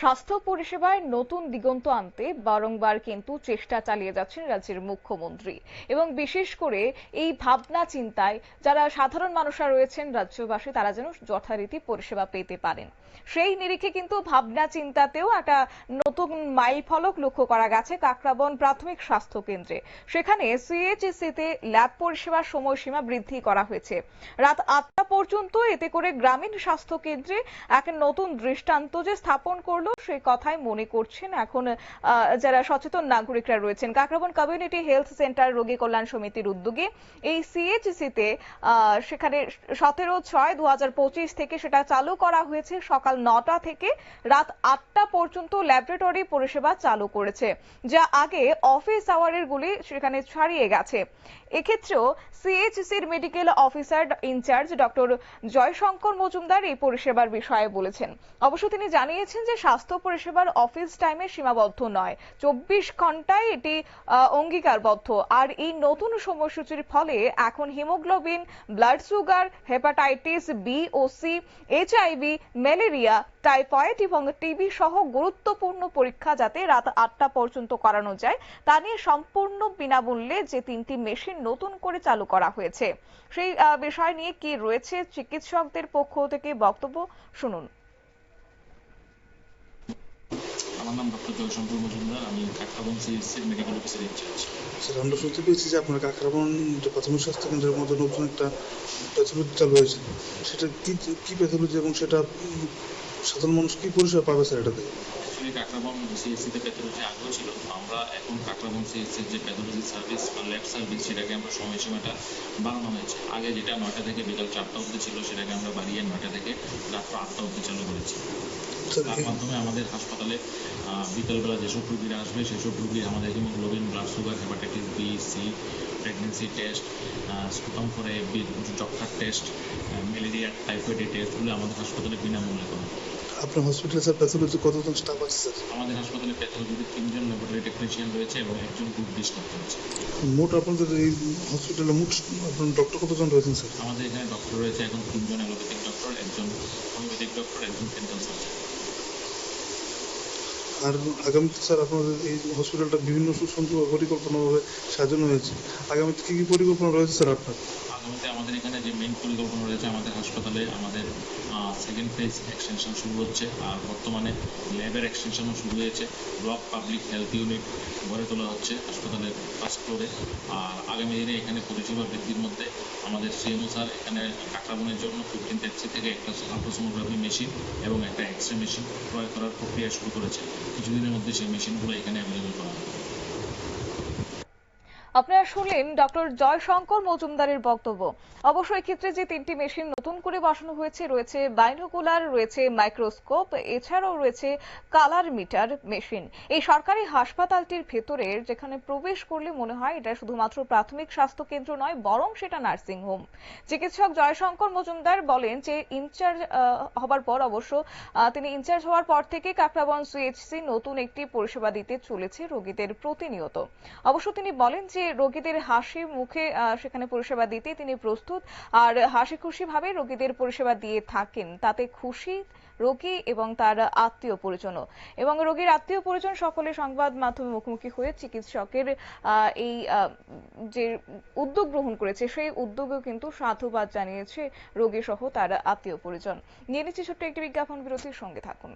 স্বাস্থ্য পরিষেবায় নতুন দিগন্ত আনতে বারংবার কিন্তু চেষ্টা চালিয়ে যাচ্ছেন রাজ্যের মুখ্যমন্ত্রী। এবং বিশেষ করে এই ভাবনা চিন্তায় যারা সাধারণ মানুষরা রয়েছেন রাজ্যবাসী, তারা যেন যথারীতি পরিষেবা পেতে পারেন। সেই নিরিখে কিন্তু ভাবনা চিন্তাতেও একটা নতুন মাইল ফলক লক্ষ্য করা গেছে কাকরাবন প্রাথমিক স্বাস্থ্য কেন্দ্রে। সেখানে সিএইচসিতে ল্যাব পরিষেবার সময়সীমা বৃদ্ধি করা হয়েছে। রাত আটটা পর্যন্ত এতে করে গ্রামীণ স্বাস্থ্য কেন্দ্রে এক নতুন দৃষ্টান্ত যে স্থাপন করল সেই কথাই মনে করছেন এখন যারা সচেতন নাগরিকরা রয়েছেন। কাকরাবন কমিউনিটি হেলথ সেন্টার রোগী কল্যাণ সমিতির উদ্যোগে এই সিএইচসিতে সেখানে সতেরো ছয় দু থেকে সেটা চালু করা হয়েছে। সকাল নটা থেকে রাত আটটা পর্যন্ত ল্যাবরেটরি পরিষেবা চালু করেছে, যা আগে অফিস আওয়ারের গুলি সেখানে ছাড়িয়ে গেছে। এক্ষেত্রেও সিএইচসির medical officer in charge doctor Jayshankar Majumdar এই পরিষেবার বিষয়ে বলেছেন। অবশ্য তিনি জানিয়েছেন যে স্বাস্থ্য পরিষেবার অফিস টাইমে সীমাবদ্ধ নয়। চব্বিশ ঘন্টায় এটি অঙ্গীকারবদ্ধ। আর এই নতুন সময়সূচির ফলে এখন haemoglobin blood sugar hepatitis B ও সি এইচআইভি ম্যালেরিয়া টাইফয়েড এবং টিবি সহ গুরুত্বপূর্ণ পরীক্ষা যাতে রাত আটটা পর্যন্ত করানো যায়, তা নিয়ে সম্পূর্ণ বিনামূল্যে যে তিনটি মেশিন নতুন করে চালু করা হয়েছে। সেই বিষয় নিয়ে কি রয়েছে চিকিৎসকদের পক্ষ থেকে বক্তব্য শুনুন। আমার নাম ডক্টর জয়শঙ্কর মজুমদার আমি Kakraban সিএসসির medical officer in charge. Sir আমরা শুনতে পেয়েছি যে আপনার কাকরাবন যে প্রাথমিক স্বাস্থ্য কেন্দ্রের মধ্যে নতুন একটা প্যাথোলজি চালু হয়েছে সেটা কি কি প্যাথোলজি এবং সেটা সাধারণ মানুষ কি পরিষেবা পাবে স্যার এটাতে? অ্যাকচুয়ালি কাকরাবন সিএসসিতে প্যাথোলজি আগেও ছিল আমরা এখন কাকরাবন সিএসসির যে প্যাথোলজি সার্ভিস বা ল্যাব সার্ভিস সেটাকে আমরা সময়সীমাটা বাড়ানো হয়েছে। আগে যেটা নয়টা থেকে বিকাল চারটা অবধি ছিল সেটাকে আমরা বাড়িয়ে নয়টা থেকে রাত্র আটটা অবধি চালু করেছি। তার মাধ্যমে আমাদের হাসপাতালে বিকালবেলা যেসব রুগীরা আসবে সেসব রুগী আমাদের haemoglobin blood sugar hepatitis B C pregnancy test sputum for যক্ষার test malaria টাইফয়েডের টেস্টগুলো আমাদের হাসপাতালে বিনামূল্যে করা আপনার হসপিটালে স্যার প্যাথোলজি কতজন স্টাফ আছে স্যার আমাদের হাসপাতালে প্যাথোলজিতে তিনজন ল্যাবরেটরি টেকনিশিয়ান রয়েছে এবং একজন গ্রুপ ডি স্টাফ রয়েছে। মোট আপনাদের এই হসপিটালে মোট আপনার ডক্টর কতজন রয়েছেন স্যার আমাদের এখানে ডক্টর রয়েছে এখন তিনজন অ্যালোপ্যাথিক ডক্টর একজন হোমিওপ্যাথিক ডক্টর একজন ডেন্টাল সার্জন আর আগামীতে স্যার আপনাদের এই হসপিটালটা বিভিন্ন সুসংখ্য পরিকল্পনাভাবে সাজানো হয়েছে। আগামীতে কী কী পরিকল্পনা রয়েছে স্যার আপনার? আগামীতে আমাদের এখানে যে মেইন পরিকল্পনা রয়েছে আমাদের হাসপাতালে, আমাদের সেকেন্ড ফেজ এক্সটেনশন শুরু হচ্ছে। আর বর্তমানে ল্যাবের এক্সটেনশনও শুরু হয়েছে। ব্লক পাবলিক হেলথ ইউনিট গড়ে তোলা হচ্ছে হাসপাতালের ফার্স্ট ফ্লোরে আর আগামী দিনে এখানে পরিষেবা বৃদ্ধির মধ্যে আমাদের সিএমও স্যার এখানে কাকরাবনের জন্য ফিফটিন ট্যাক্সি থেকে একটা আলট্রাসোনোগ্রাফি মেশিন এবং একটা এক্স রে মেশিন ক্রয় করার প্রক্রিয়া শুরু করেছে। কিছুদিনের মধ্যে সেই মেশিনগুলো এখানে অ্যাভেলেবল আপনারা শুনলেন ডক্টর জয়শঙ্কর মজুমদারের বক্তব্য। অবশ্য ক্ষেত্রে যে তিনটি মেশিন নতুন করে বসানো হয়েছে, রয়েছে বাইনোকুলার, রয়েছে মাইক্রোস্কোপ, এছাড়াও রয়েছে কালার মিটার মেশিন। এই সরকারি হাসপাতালটির ভেতরে যেখানে প্রবেশ করলে মনে হয় এটা শুধুমাত্র প্রাথমিক স্বাস্থ্য কেন্দ্র নয়, বরং সেটা নার্সিং হোম। চিকিৎসক জয়শঙ্কর মজুমদার বলেন যে ইনচার্জ হবার পর অবশ্য তিনি ইনচার্জ হওয়ার পর থেকে কাকরাবন সিএইচসি নতুন একটি পরিষেবা দিতে চলেছে রোগীদের প্রতিনিয়ত। অবশ্য তিনি বলেন যে রোগীদের হাসি মুখে সেখানে পরিষেবা দিতে তিনি প্রস্তুত। আর হাসি খুশি ভাবে রোগীদের পরিষেবা দিয়ে থাকেন। তাতে খুশি রোগী এবং তার আত্মীয় পরিজন এবং রোগীর আত্মীয় পরিজন সকলে সংবাদ মাধ্যমে মুখোমুখি হয়ে চিকিৎসকের এই যে উদ্যোগ গ্রহণ করেছে, সেই উদ্যোগেও কিন্তু সাধুবাদ জানিয়েছে রোগী সহ তার আত্মীয় পরিজন। নিয়ে নিচ্ছি ছোট্ট একটি বিজ্ঞাপন, বিরতির সঙ্গে থাকুন।